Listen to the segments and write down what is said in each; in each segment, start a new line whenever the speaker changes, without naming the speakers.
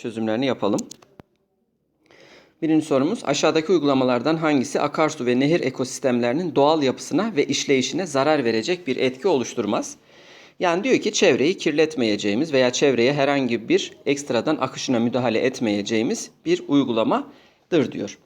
çözümlerini yapalım. Birinci sorumuz aşağıdaki uygulamalardan hangisi akarsu ve nehir ekosistemlerinin doğal yapısına ve işleyişine zarar verecek bir etki oluşturmaz? Yani diyor ki çevreyi kirletmeyeceğimiz veya çevreye herhangi bir ekstradan akışına müdahale etmeyeceğimiz bir uygulamadır diyor.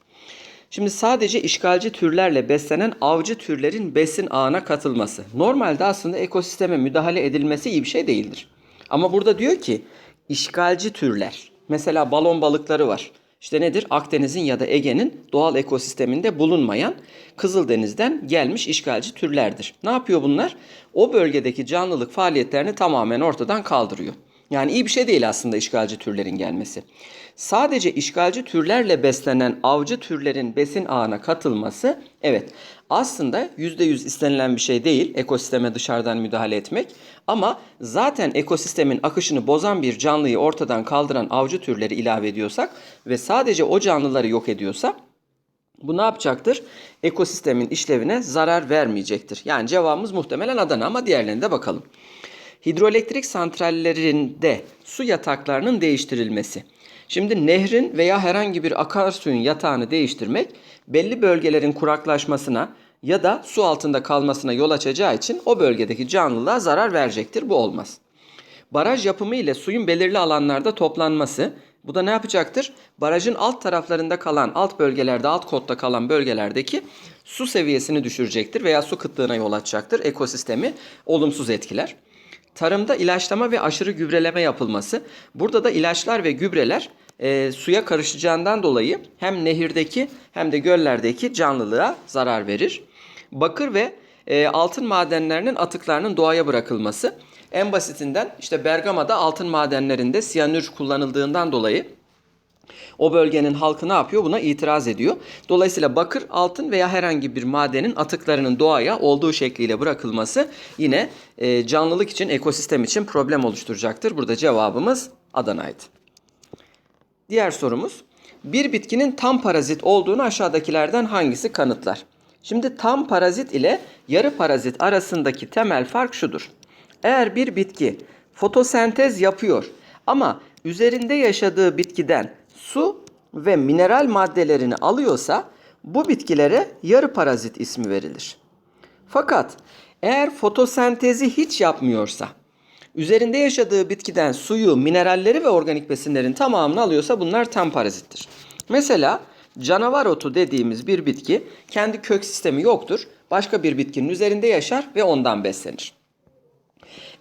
Şimdi sadece işgalci türlerle beslenen avcı türlerin besin ağına katılması. Normalde aslında ekosisteme müdahale edilmesi iyi bir şey değildir. Ama burada diyor ki işgalci türler. Mesela balon balıkları var. İşte nedir? Akdeniz'in ya da Ege'nin doğal ekosisteminde bulunmayan Kızıldeniz'den gelmiş işgalci türlerdir. Ne yapıyor bunlar? O bölgedeki canlılık faaliyetlerini tamamen ortadan kaldırıyor. Yani iyi bir şey değil aslında işgalci türlerin gelmesi. Sadece işgalci türlerle beslenen avcı türlerin besin ağına katılması evet aslında %100 istenilen bir şey değil ekosisteme dışarıdan müdahale etmek ama zaten ekosistemin akışını bozan bir canlıyı ortadan kaldıran avcı türleri ilave ediyorsak ve sadece o canlıları yok ediyorsa bu ne yapacaktır? Ekosistemin işlevine zarar vermeyecektir. Yani cevabımız muhtemelen Adana ama diğerlerine de bakalım. Hidroelektrik santrallerinde su yataklarının değiştirilmesi. Şimdi nehrin veya herhangi bir akarsuyun yatağını değiştirmek belli bölgelerin kuraklaşmasına ya da su altında kalmasına yol açacağı için o bölgedeki canlılığa zarar verecektir. Bu olmaz. Baraj yapımı ile suyun belirli alanlarda toplanması bu da ne yapacaktır? Barajın alt taraflarında kalan, alt bölgelerde, alt kotta kalan bölgelerdeki su seviyesini düşürecektir veya su kıtlığına yol açacaktır. Ekosistemi olumsuz etkiler. Tarımda ilaçlama ve aşırı gübreleme yapılması. Burada da ilaçlar ve gübreler e, suya karışacağından dolayı hem nehirdeki hem de göllerdeki canlılığa zarar verir. Bakır ve e, altın madenlerinin atıklarının doğaya bırakılması. En basitinden işte Bergama'da altın madenlerinde siyanür kullanıldığından dolayı o bölgenin halkı ne yapıyor? Buna itiraz ediyor. Dolayısıyla bakır, altın veya herhangi bir madenin atıklarının doğaya olduğu şekliyle bırakılması yine e, canlılık için, ekosistem için problem oluşturacaktır. Burada cevabımız Adana'ydı. Diğer sorumuz. Bir bitkinin tam parazit olduğunu aşağıdakilerden hangisi kanıtlar? Şimdi tam parazit ile yarı parazit arasındaki temel fark şudur. Eğer bir bitki fotosentez yapıyor ama üzerinde yaşadığı bitkiden su ve mineral maddelerini alıyorsa bu bitkilere yarı parazit ismi verilir. Fakat eğer fotosentezi hiç yapmıyorsa, üzerinde yaşadığı bitkiden suyu, mineralleri ve organik besinlerin tamamını alıyorsa bunlar tam parazittir. Mesela canavar otu dediğimiz bir bitki kendi kök sistemi yoktur. Başka bir bitkinin üzerinde yaşar ve ondan beslenir.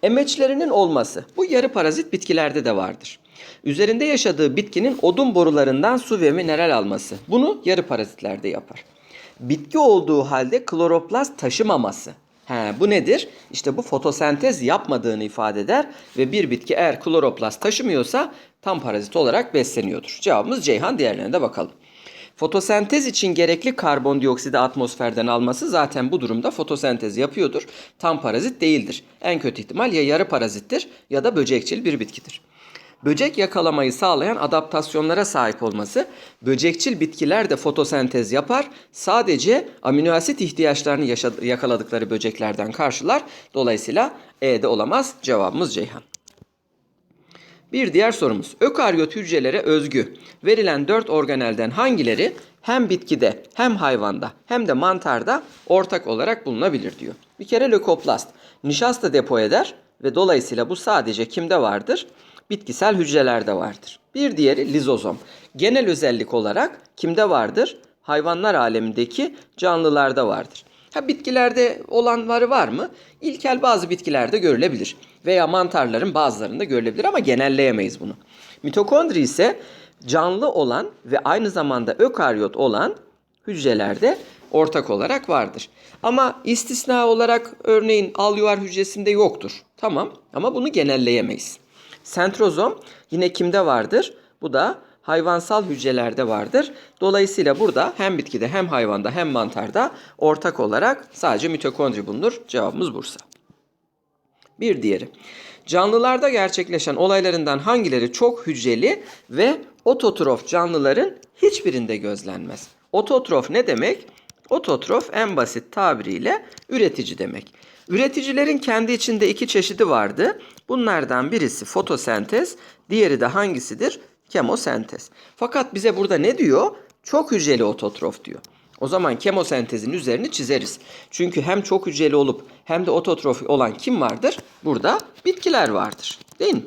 Emeçlerinin olması bu yarı parazit bitkilerde de vardır. Üzerinde yaşadığı bitkinin odun borularından su ve mineral alması. Bunu yarı parazitlerde yapar. Bitki olduğu halde kloroplast taşımaması. He, bu nedir? İşte bu fotosentez yapmadığını ifade eder ve bir bitki eğer kloroplast taşımıyorsa tam parazit olarak besleniyordur. Cevabımız Ceyhan diğerlerine de bakalım. Fotosentez için gerekli karbondioksidi atmosferden alması zaten bu durumda fotosentez yapıyordur. Tam parazit değildir. En kötü ihtimal ya yarı parazittir ya da böcekçil bir bitkidir. Böcek yakalamayı sağlayan adaptasyonlara sahip olması, böcekçil bitkiler de fotosentez yapar, sadece amino asit ihtiyaçlarını yaşa- yakaladıkları böceklerden karşılar. Dolayısıyla E'de olamaz. Cevabımız Ceyhan. Bir diğer sorumuz. Ökaryot hücrelere özgü verilen dört organelden hangileri hem bitkide hem hayvanda hem de mantarda ortak olarak bulunabilir diyor. Bir kere lökoplast nişasta depo eder ve dolayısıyla bu sadece kimde vardır? Bitkisel hücrelerde vardır. Bir diğeri lizozom. Genel özellik olarak kimde vardır? Hayvanlar alemindeki canlılarda vardır. Ha bitkilerde olanları var mı? İlkel bazı bitkilerde görülebilir. Veya mantarların bazılarında görülebilir ama genelleyemeyiz bunu. Mitokondri ise canlı olan ve aynı zamanda ökaryot olan hücrelerde ortak olarak vardır. Ama istisna olarak örneğin alüvar hücresinde yoktur. Tamam ama bunu genelleyemeyiz. Sentrozom yine kimde vardır? Bu da hayvansal hücrelerde vardır. Dolayısıyla burada hem bitkide hem hayvanda hem mantarda ortak olarak sadece mitokondri bulunur. Cevabımız Bursa. Bir diğeri. Canlılarda gerçekleşen olaylarından hangileri çok hücreli ve ototrof canlıların hiçbirinde gözlenmez? Ototrof ne demek? Ototrof en basit tabiriyle üretici demek. Üreticilerin kendi içinde iki çeşidi vardı. Bunlardan birisi fotosentez, diğeri de hangisidir? Kemosentez. Fakat bize burada ne diyor? Çok hücreli ototrof diyor. O zaman kemosentezin üzerini çizeriz. Çünkü hem çok hücreli olup hem de ototrof olan kim vardır? Burada bitkiler vardır. Değil mi?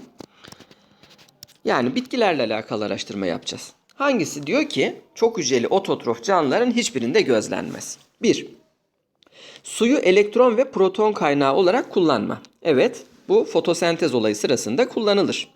Yani bitkilerle alakalı araştırma yapacağız. Hangisi diyor ki çok hücreli ototrof canlıların hiçbirinde gözlenmez. 1. Suyu elektron ve proton kaynağı olarak kullanma. Evet, bu fotosentez olayı sırasında kullanılır.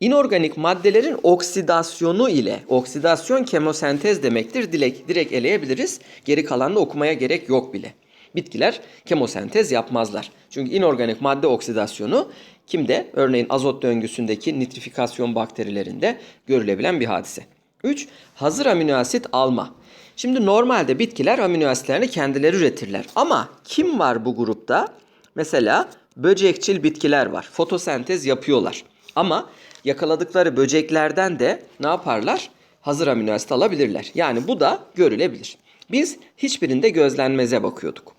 İnorganik maddelerin oksidasyonu ile, oksidasyon kemosentez demektir. Direkt, direkt eleyebiliriz. Geri kalanını okumaya gerek yok bile. Bitkiler kemosentez yapmazlar. Çünkü inorganik madde oksidasyonu kimde? Örneğin azot döngüsündeki nitrifikasyon bakterilerinde görülebilen bir hadise. 3. Hazır amino asit alma. Şimdi normalde bitkiler amino asitlerini kendileri üretirler. Ama kim var bu grupta? Mesela böcekçil bitkiler var. Fotosentez yapıyorlar. Ama yakaladıkları böceklerden de ne yaparlar? Hazır amino asit alabilirler. Yani bu da görülebilir. Biz hiçbirinde gözlenmeze bakıyorduk.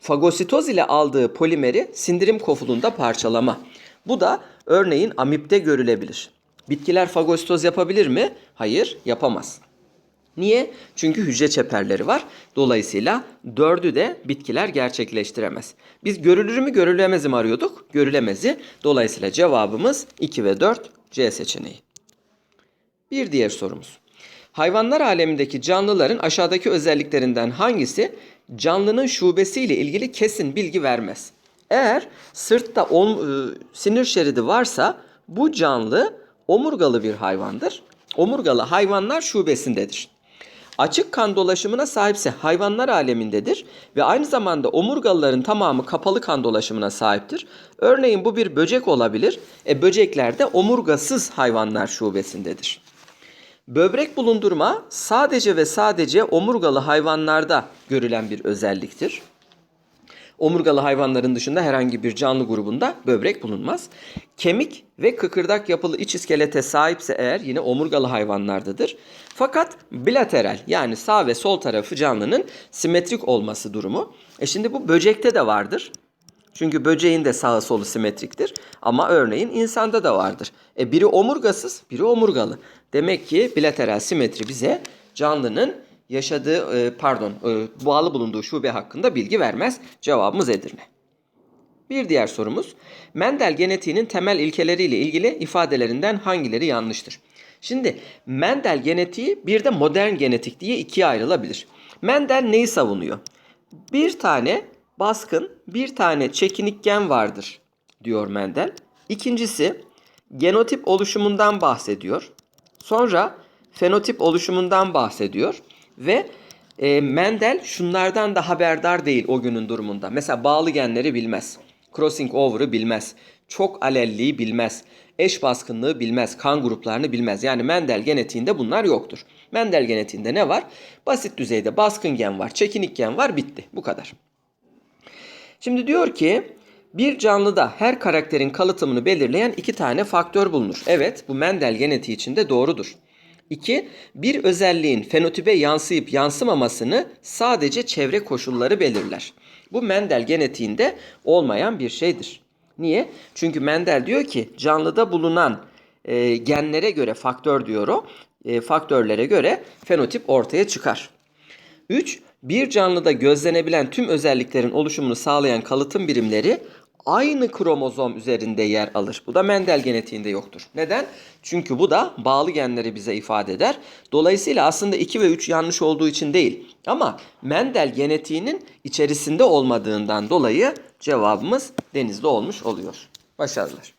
Fagositoz ile aldığı polimeri sindirim kofulunda parçalama. Bu da örneğin amipte görülebilir. Bitkiler fagositoz yapabilir mi? Hayır, yapamaz. Niye? Çünkü hücre çeperleri var. Dolayısıyla dördü de bitkiler gerçekleştiremez. Biz görülür mü görülemez mi arıyorduk? Görülemezi. Dolayısıyla cevabımız 2 ve 4 C seçeneği. Bir diğer sorumuz. Hayvanlar alemindeki canlıların aşağıdaki özelliklerinden hangisi canlının şubesiyle ilgili kesin bilgi vermez? Eğer sırtta om- e, sinir şeridi varsa bu canlı omurgalı bir hayvandır. Omurgalı hayvanlar şubesindedir. Açık kan dolaşımına sahipse hayvanlar alemindedir ve aynı zamanda omurgalıların tamamı kapalı kan dolaşımına sahiptir. Örneğin bu bir böcek olabilir. E böcekler de omurgasız hayvanlar şubesindedir. Böbrek bulundurma sadece ve sadece omurgalı hayvanlarda görülen bir özelliktir. Omurgalı hayvanların dışında herhangi bir canlı grubunda böbrek bulunmaz. Kemik ve kıkırdak yapılı iç iskelete sahipse eğer yine omurgalı hayvanlardadır. Fakat bilateral yani sağ ve sol tarafı canlının simetrik olması durumu. E şimdi bu böcekte de vardır. Çünkü böceğin de sağı solu simetriktir. Ama örneğin insanda da vardır. E biri omurgasız, biri omurgalı. Demek ki bilateral simetri bize canlının yaşadığı e, pardon e, bağlı bulunduğu şube hakkında bilgi vermez. Cevabımız Edirne. Bir diğer sorumuz. Mendel genetiğinin temel ilkeleriyle ilgili ifadelerinden hangileri yanlıştır? Şimdi Mendel genetiği bir de modern genetik diye ikiye ayrılabilir. Mendel neyi savunuyor? Bir tane baskın, bir tane çekinik gen vardır diyor Mendel. İkincisi genotip oluşumundan bahsediyor. Sonra fenotip oluşumundan bahsediyor ve e, Mendel şunlardan da haberdar değil o günün durumunda. Mesela bağlı genleri bilmez. Crossing over'ı bilmez. Çok alelliği bilmez. Eş baskınlığı bilmez. Kan gruplarını bilmez. Yani Mendel genetiğinde bunlar yoktur. Mendel genetiğinde ne var? Basit düzeyde baskın gen var, çekinik gen var, bitti. Bu kadar. Şimdi diyor ki bir canlıda her karakterin kalıtımını belirleyen iki tane faktör bulunur. Evet bu Mendel genetiği içinde doğrudur. 2. Bir özelliğin fenotipe yansıyıp yansımamasını sadece çevre koşulları belirler. Bu Mendel genetiğinde olmayan bir şeydir. Niye? Çünkü Mendel diyor ki canlıda bulunan e, genlere göre faktör diyor o. E, faktörlere göre fenotip ortaya çıkar. 3. Bir canlıda gözlenebilen tüm özelliklerin oluşumunu sağlayan kalıtım birimleri aynı kromozom üzerinde yer alır. Bu da Mendel genetiğinde yoktur. Neden? Çünkü bu da bağlı genleri bize ifade eder. Dolayısıyla aslında 2 ve 3 yanlış olduğu için değil. Ama Mendel genetiğinin içerisinde olmadığından dolayı cevabımız denizde olmuş oluyor. Başarılar.